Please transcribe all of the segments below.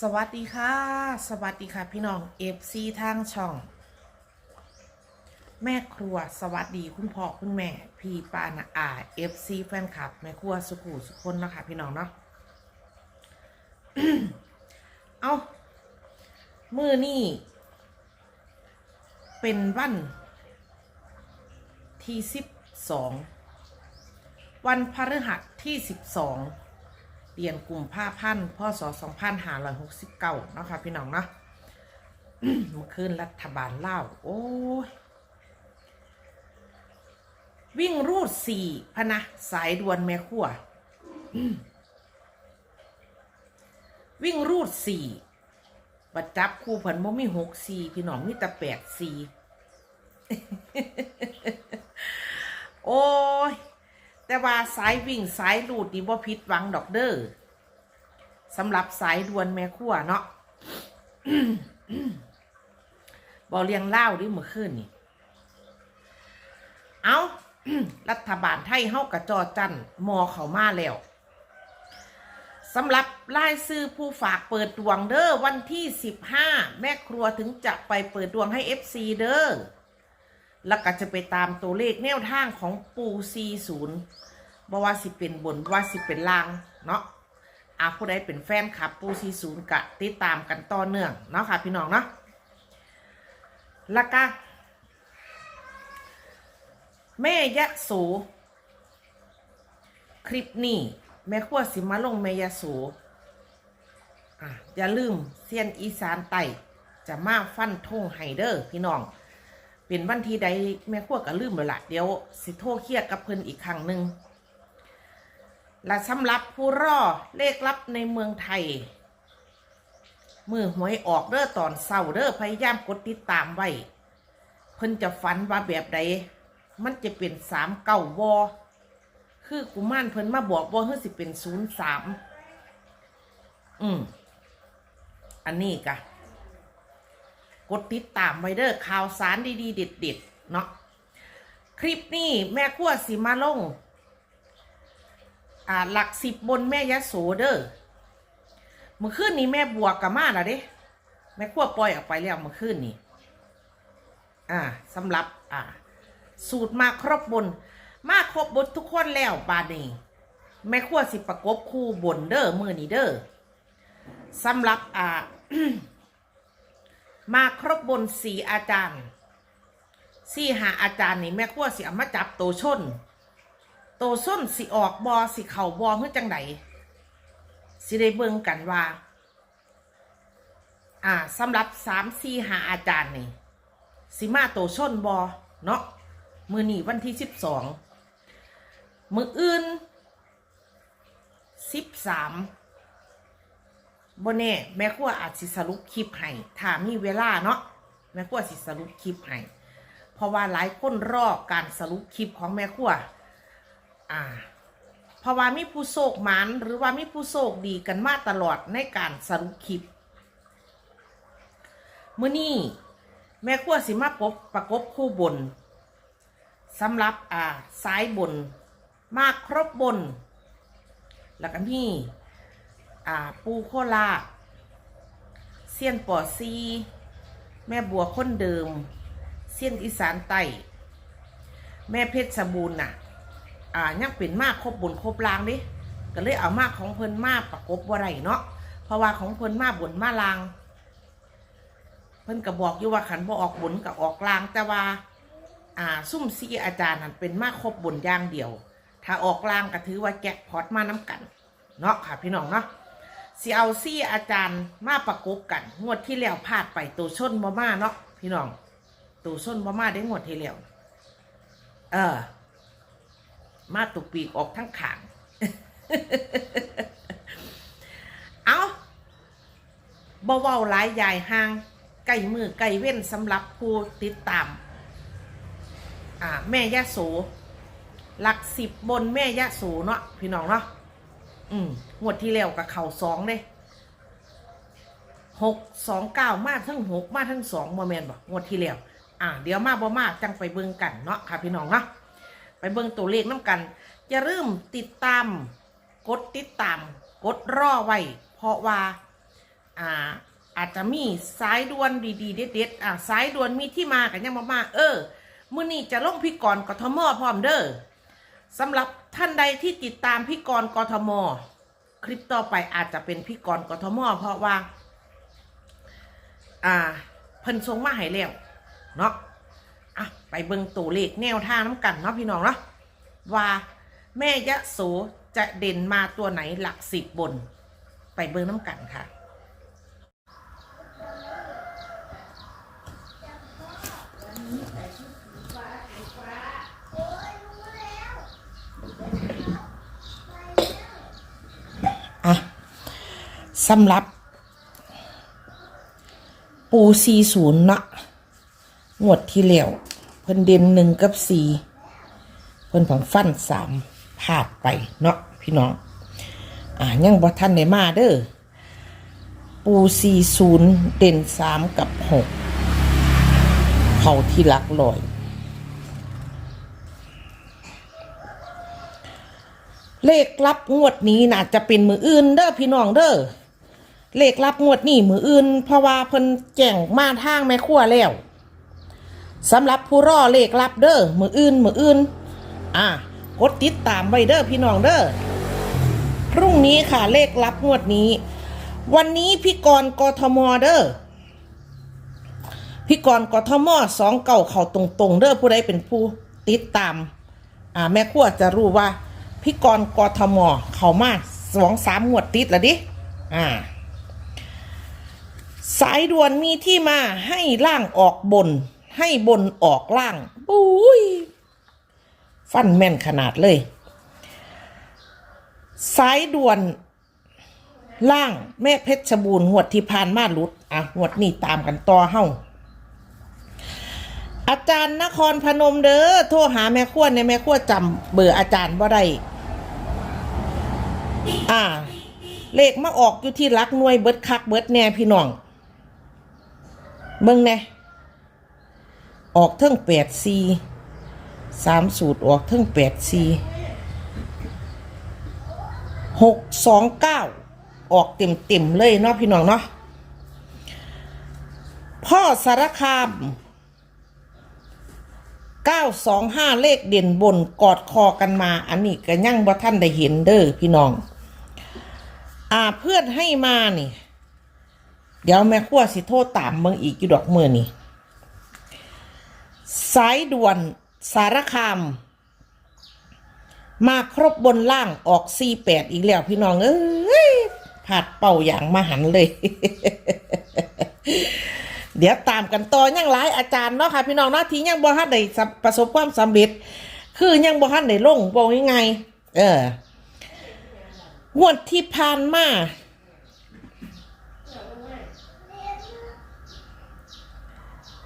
สวัสดีค่ะ สวัสดีค่ะพี่น้องเอฟซีทางช่อง แม่ครัวสวัสดีคุณพ่อคุณแม่ พี่ปานาอาเอฟซีแฟนคลับ แม่ครัวสุขุสุคนนะคะพี่น้องเนาะเอามือนี่เป็นวัน ที่สิบสองวันพฤหัสที่สิบสอง เดือนกลุ่มผ้าพันธ์พศ2569เนาะค่ะพี่น้องเนาะเมื่อคืนรัฐบาลเล่าโอ้ยวิ่งรูดสี่พะนะ สายด่วนแม่ขั้ววิ่งรูดสี่ประจับคู่ผันบ่มีหกสี่พี่น้องมีแต่แปดสี่โอ้ย แต่ว่าสายวิ่งสายรูดนี่บ่ผิดหวังดอกเด้อสำหรับสายดวนแม่ครัวเนาะบ่เลียงเล่าดิเมื่อคืนนี่ เอารัฐบาลไทยเฮากระจอจันมอเขามาแล้วสำหรับรายซื้อผู้ฝากเปิดดวงเด้อวันที่ 15 แม่ครัวถึงจะไปเปิดดวงให้ FC เด้อ แล้วก็จะไปตามตัวเลขแนวทางของปูซีศูนย์บว่าสิเป็นบนว่าสิเป็นล่างเนาะอาผู้ใดเป็นแฟนคลับปูซีศูนย์กะติดตามกันต่อเนื่องเนาะค่ะพี่น้องเนาะแล้วก็แม่ยะโสคลิปนี้แม่ขั้วสิมาลงแม่ยะโสอะอย่าลืมเซียนอีสานไต่จะมาฟันทงไฮเดอร์พี่น้อง เป็นวันที่ใดแม่ขั้วก็ลืมแล้วล่ะเดี๋ยวสิโทรเครียดกับเพิ่นอีกครั้งหนึ่งและสำหรับผู้รอเลขลับในเมืองไทย มือหวยออกเด้อตอนเศร้าเด้อพยายามกดติดตามไว้ เพิ่นจะฝันว่าแบบใดมันจะเป็นสามเก้าวอคือกุมารเพิ่นมาบอกว่าเฮ้ยสิเป็นศูนย์สามอืม อันนี้กะ กดติดตามไว้เด้อข่าวสารดีๆเด็ดๆเนาะคลิปนี้แม่ขั้วสิมาลงอ่าหลักสิบบนแม่ยะโสเด้อเมื่อคืนนี้แม่บวกกับมาแล้วเด้แม่ขั้วปล่อยออกไปแล้วเมื่อคืนนี้อ่าสำหรับอ่า สูตรมาครบบน มาครบบนทุกคนแล้วบาดนี้แม่ขั้วสิประกบคู่บนเด้อมือนี้เด้อสำหรับอ่า มาครบบนสี่อาจารย์สี่หาอาจารย์นี่แม่ขั้วสิเอามาจับโตชน โตส้นสิออกบอสิเข่าบอเพื่อจังไดสิได้เบิ่งกันว่า อ่าสำหรับสามสี่หาอาจารย์นี่สิมาโตชนบอเนาะมือหนีวันที่สิบสองมืออื่นสิบสาม บนแน่แม่ครัวอาจสิสรุปคลิปให้ถ้ามีเวลาเนาะแม่ครัวสิสรุปคลิปให้เพราะว่าหลายคนรอการสรุปคลิปของแม่ครัวอ่าเพราะว่ามีผู้โศกมันหรือว่ามีผู้โศกดีกันมาตลอดในการสรุปคลิปมื้อนี้แม่ครัวสิมาปบประกบคู่บนสำหรับอ่าสายบน มากครบบน แล้วก็มี อ่า ปูโคลาเซียนปอซี แม่บัวคนเดิม เซียนอีสานไต้ แม่เพชรสบูรณ์น่ะ อ่า ยังเป็นมากครบบนครบลางดิก็เลยเอามากของเพิ่นมาประกบบ่ไรเนาะ เพราะว่าของเพิ่นมาบนมาลาง เพิ่นก็บอกอยู่ว่าขันบ่ออกบนกับออกลางแต่ว่า อ่า ซุ่มซีอาจารย์นั่นเป็นมากครบบนอย่างเดียว ถ้าออกลางก็ถือว่าแจ็คพอตมาน้ำกัน เนาะค่ะพี่น้องเนาะ สิเอาซี่อาจารย์มาประกบกัน งวดที่แล้วพลาดไปตัวชนบ่มาเนาะพี่น้องตัวชนบ่มาได้งวดที่แล้วเออ มาตุกปีกออกทั้งขางเอาบ่เว้าหลายใหญ่ห่างไก่มือไก่เว้นสำหรับผู้ติดตาม อ่า แม่ยะโสหลักสิบบนแม่ยะโสเนาะพี่น้องเนาะ อืมงวดที่แล้วกับเข่าสองเลยหกสองเก้ามาทั้งหกมาทั้งสองโมเมนต์บอกงวดที่แล้วอ่าเดี๋ยวมาบ่มาจังไปเบิ่งกันเนาะค่ะพี่น้องเนาะไปเบิ่งตัวเลขน้ำกันอย่าลืมติดตาม กดติดตาม กดรอไว้ เพราะว่าอ่าอาจจะมีสายด่วนดีๆเด็ดๆอ่าสายด่วนมีที่มากันยังมามาเออมื้อนี้จะลงพี่กรกทมพร้อมเด้อสำหรับ ท่านใดที่ติดตามพี่กรณ์กทม คลิปต่อไปอาจจะเป็นพี่กรณ์กทม เพราะว่า อ่า เพิ่นส่งมาให้แล้วเนาะอะไปเบิ่งตัวเลขแนวท่าน้ำกันเนาะพี่น้องเนาะว่าแม่ยะโสจะเด่นมาตัวไหนหลักสิบบน ไปเบิ่งน้ำกันค่ะ สำหรับ ปูซีศูนย์เนาะงวดที่แล้วเพิ่นเด่นหนึ่งกับสี่เพิ่นผังฟันสามพลาดไปเนาะพี่น้อง อะยังบ่ทันได้มาเด้อปูซีศูนย์เด่นสามกับหกเขาที่หลักลอย เลขลับงวดนี้น่าจะเป็นมืออื่นเด้อพี่น้องเด้อ เลขลับงวดนี้มืออื่น เพราะว่าเพิ่นแจ้งมาทางแม่ครัวแล้วสำหรับผู้รอเลขลับเด้อมืออื่นมืออื่น อะกดติดตามไว้เด้อพี่น้องเด้อพรุ่งนี้ค่ะเลขลับงวดนี้ วันนี้พี่กรณ์กทมเด้อพี่กรณ์กทมสองเก่าเขาตรงๆเด้อผู้ใดเป็นผู้ติดตาม อ่าแม่ครัวจะรู้ว่าพี่กรณ์กทมเขามาสองสามงวดติดแล้วดิอ่า สายด่วนมีที่มาให้ล่างออกบน ให้บนออกล่างปุ้ยฟันแม่นขนาดเลย สายด่วนล่างแม่เพชรบูรณ์หวดที่พานมาหลุดอะหวดนี่ตามกันต่อเฮ้าอาจารย์นครพนมเด้อโทรหาแม่ขั้วในแม่ขั้วจำเบอร์อาจารย์บ่ได้อ่า เลขมาออกอยู่ที่รักหน่วยเบิดคักเบิดแน่พี่น้อง เบิ่งแน่ออกเทิงแปดซีสามสูตรออกเทิงแปดซีหกสองเก้าออกเต็มเต็มเลยเนาะพี่น้องเนาะพ่อสารคาม925เลขเด่นบนกอดคอกันมา อันนี้ก็ยั่งบ่ท่านได้เห็นเด้อพี่น้อง อ่าเพื่อนให้มานี่ เดี๋ยวแม่ขั้วสิโทษตามเมืองอีกอยู่ดอกมือนี่สายด่วนสารคาม มาครบบนล่างออก48อีกแล้วพี่น้องเอ้ยผาดเป่าอย่างมาหันเลย เดี๋ยวตามกันต่อยังหลายอาจารย์เนาะค่ะพี่น้องเนาะที่ยังบ่ทันได้ประสบความสำเร็จ คือยังบ่ทันได้ลงบอกยังไง เอองวดที่ผ่านมา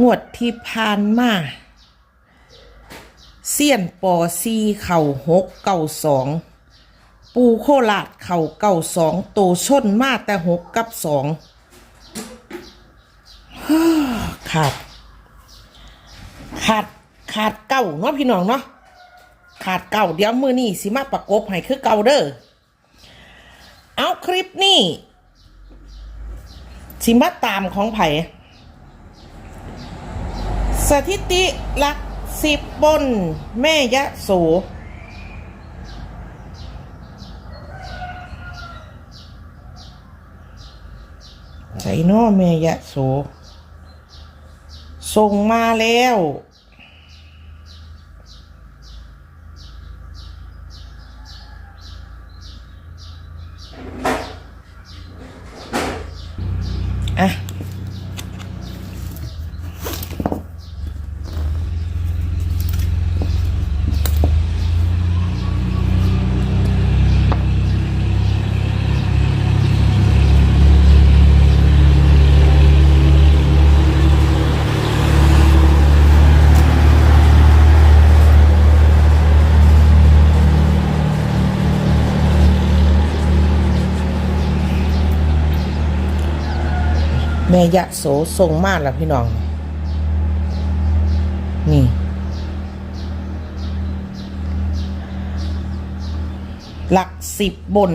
งวดที่ผ่านมาเสี้ยนปอซีเข่าหกเก่าสองปูโคราดเข่าเก่าสองโตชนมาแต่หกกับสองขาดขาดขาดเก่าเนาะพี่น้องเนาะขาดเก่าเดี๋ยวมือนี่สิมาประกบให้คือเก่าเด้อเอาคลิปนี่สิมาตามของไผ่ สถิติหลักสิบบน แม่ยะโสใส่นอแม่ยะโสส่งมาแล้ว แม่ยะโสทรงมากละพี่น้อง นี่ หลักสิบบน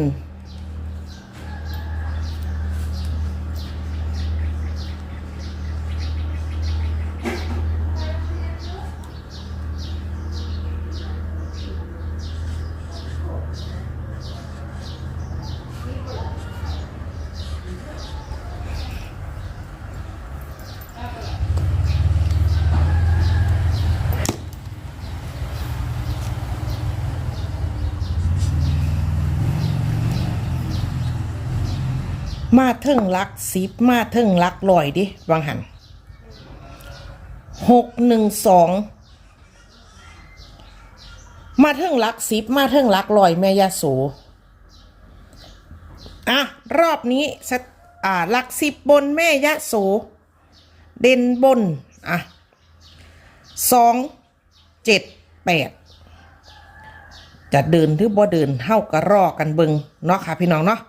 มาเทิงลักสิบมาเทิงลักลอยดิวางหันหกหนึ่งสองมาเทิงลักสิบมาเทิงลักลอยแม่ยาโสอะ รอบนี้สะอ่าลักสิบบนแม่ยะโสเด่นบน อะสองเจ็ดแปดจะเดินหรือบ่เดินเท่ากับรอกันเบิงเนาะค่ะพี่น้องเนาะ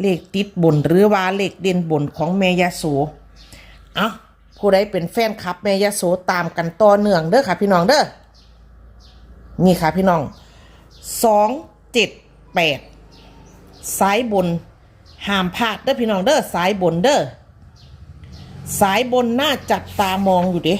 เลขติดบนหรือว่าเลขเด่นบนของแม่ยาโสเอาผู้ใดเป็นแฟนคลับแม่ยาโสตามกันต่อเนื่องเด้อค่ะพี่น้องเด้อนี่ค่ะพี่น้องสองเจ็ดแปดสายบนห้ามพลาดเด้อพี่น้องเด้อสายบนเด้อสายบนน่าจับตามองอยู่เด้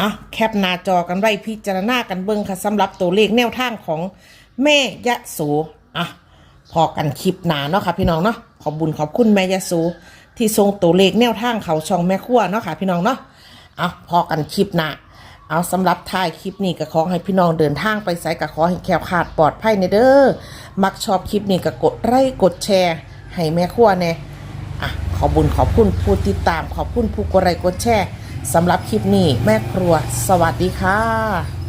อะแค ปหน้าจอกันไว้พิจารณากันเบิ่งค่ะสำหรับตัวเลขแนวทางของแม่ยะโสอะพอกันคลิปหนาเนาะค่ะพี่น้องเนาะขอบบุญขอบคุณแม่ยะโสที่ทรงตัวเลขแนวทางเขาช่องแม่ขั้วเนาะค่ะพี่น้องเนาะเอาพอกันคลิปหน้าเอาสำหรับท้ายคลิปนี้ก็ขอให้พี่น้องเดินทางไปไสก็ขอให้แควคลาดปลอดภัยในเด้อมักชอบคลิปนี้ก็กดไลค์กดแชร์ให้แม่ขั้วแน่อะขอบุญขอบคุณผู้ติดตามขอบคุณผู้กดไลค์กดแชร์ สำหรับคลิปนี้แม่ครัว สวัสดีค่ะ